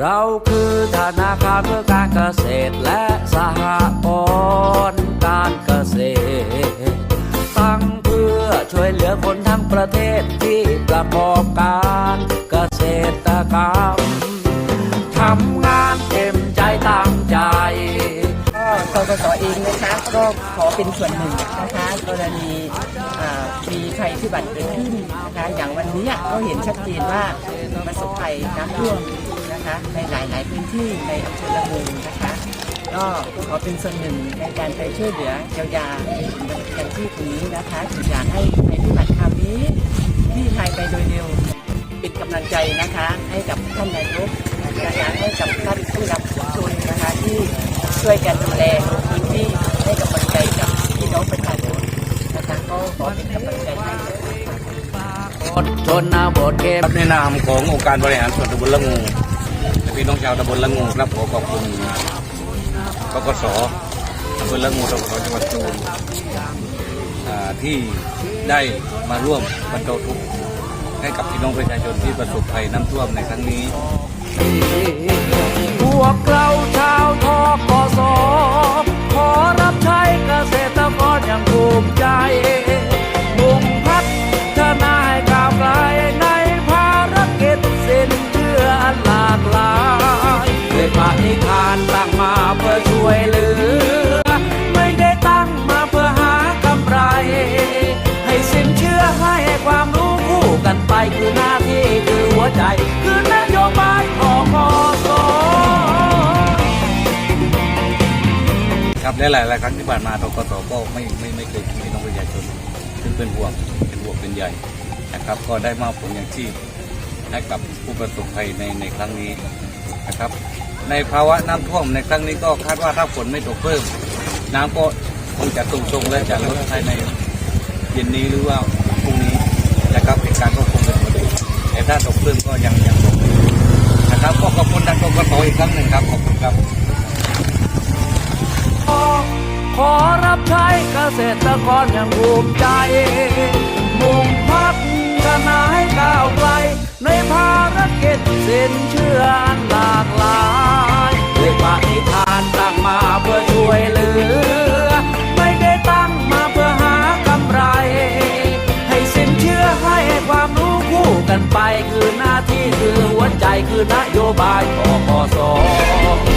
เราคือธนาคารเพื่อการเกษตรและสหกรณ์การเกษตร ตั้งเพื่อช่วยเหลือคนทั้งประเทศที่ประกอบการเกษตรกรรมทำงานเต็มใจตั้งใจก็กสเองนะคะก็ขอเป็นส่วนหนึ่งนะคะกรณีอ่ามีภัยพิบัติเกิดขึ้นนะคะอย่างวันนี้ก็เห็นชัดเจนว่าประสบภัยน้ำท่วม นะคะ ในหลาย ๆ พื้นที่ในอำเภอละมูลนะคะ ก็ขอเป็นส่วนหนึ่งในการไปช่วยเหลือเยียวยาในกลุ่มกันที่ตรงนี้นะคะอยากให้ภัยพิบัติคราวนี้ที่ไทยไปโดยเร็วเป็นกำลังใจนะคะ ให้กับท่านนายกนะคะให้กับท่านผู้รับชนนะคะที่ช่วยกันดูแลพื้นที่ให้กำลังใจกับพี่น้องประชาชนนะคะก็ขอเป็นกำลังใจให้บทชนบทเกมในนามขององค์การบริหารส่วนตำบลละงู และพี่น้องชาวตำบลละงูครับขอขอบคุณกกสตำบลละงูตำบลจังหวัดจูนที่ได้มาร่วมบรรเทาทุกข์ให้กับพี่น้องประชาชนที่ประสบภัยน้ำท่วมในครั้งนี้ วยเหลือ ไม่ได้ตั้งมาเพื่อหากำไร ให้สิ้นเชื่อให้ความรู้คู่กันไปคือหน้าที่คือหัวใจ คือนโยบายของกสครับและหลายๆครั้งที่ผ่านมาทกสก็ไม่ไม่ไม่เคยทิ้งพี่น้องประชาชนซึ่งเป็นห่วงเป็นห่วงเป็นใหญ่นะครับ ก็ได้มอบผลอย่างชีพให้กับผู้ประสบภัยในในครั้งนี้นะครับ ในภาวะน้ำท่วมในครั้งนี้ก็คาดว่าถ้าฝนไม่ตกเพิ่ม น้ำก็คงจะทรงๆและจะลดภายในเย็นนี้หรือว่าพรุ่งนี้นะครับเหตุการณ์ก็คงเป็นปกติแต่ถ้าตกเพิ่มก็ยังยังตกนะครับก็ขอบคุณทางกกตอีกครั้งหนึ่งครับขอบคุณครับขอรับใช้เกษตรกรอย่างภูมิใจมุ่งพัฒนา คือนายคือนโยบายองกส